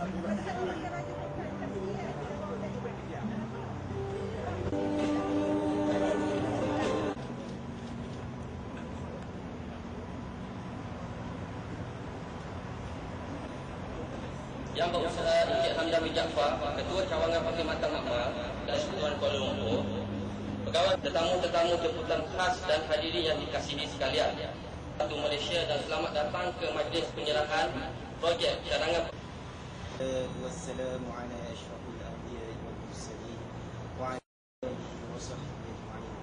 Yang berusaha Encik Hamdan bin Jaafar, Ketua Cawangan Pakai Matang Akmal dan Setuan Kuala Lumpur, pegawai tetamu-tetamu jemputan khas dan hadirin yang dikasihi sekalian. Satu Malaysia dan selamat datang ke Majlis Penyerahan Projek Cadangan والسلام على أشرف الأنبياء والمرسلين وعلى آله وصحبه أجمعين.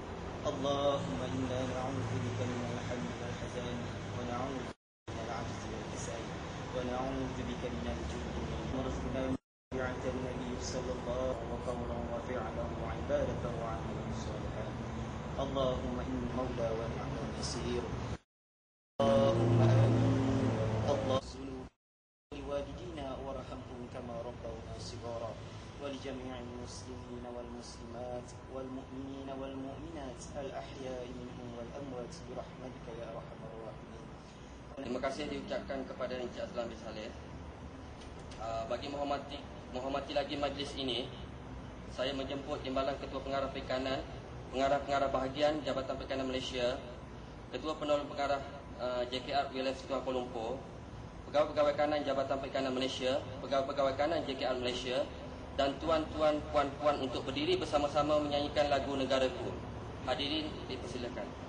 اللهم إنا نعوذ بك من الحم والحزن ونعوذ بك من العجز والكسل ونعوذ بك من الجبن وارزقنا طاعة النبي صلى الله عليه وسلم وفعلا وعبادة وعملا صالحا. اللهم إن المولى ونعم النصير اللهم آمين. الله الذنوب لوالدينا وارحمهم كما ربونا صغارا ولجميع المسلمين والمسلمات والمؤمنين والمؤمنات الأحياء منهم والأموات برحمتك يا أرحم الراحمين Terima kasih diucapkan kepada Encik Azlan bin Saleh. Uh, bagi menghormati, menghormati lagi majlis ini, saya menjemput Timbalan Ketua Pengarah Perikanan, Pengarah-Pengarah Bahagian Jabatan Perikanan Malaysia, Ketua Penolong Pengarah uh, JKR Wilayah Setuan Kuala Lumpur, Pegawai-pegawai kanan Jabatan Perikanan Malaysia, Pegawai-pegawai kanan JKR Malaysia dan tuan-tuan puan-puan untuk berdiri bersama-sama menyanyikan lagu Negaraku. Hadirin dipersilakan.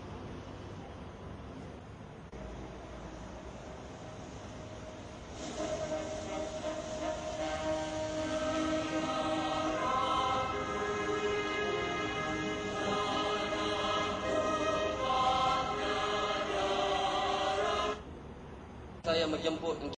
Menjemput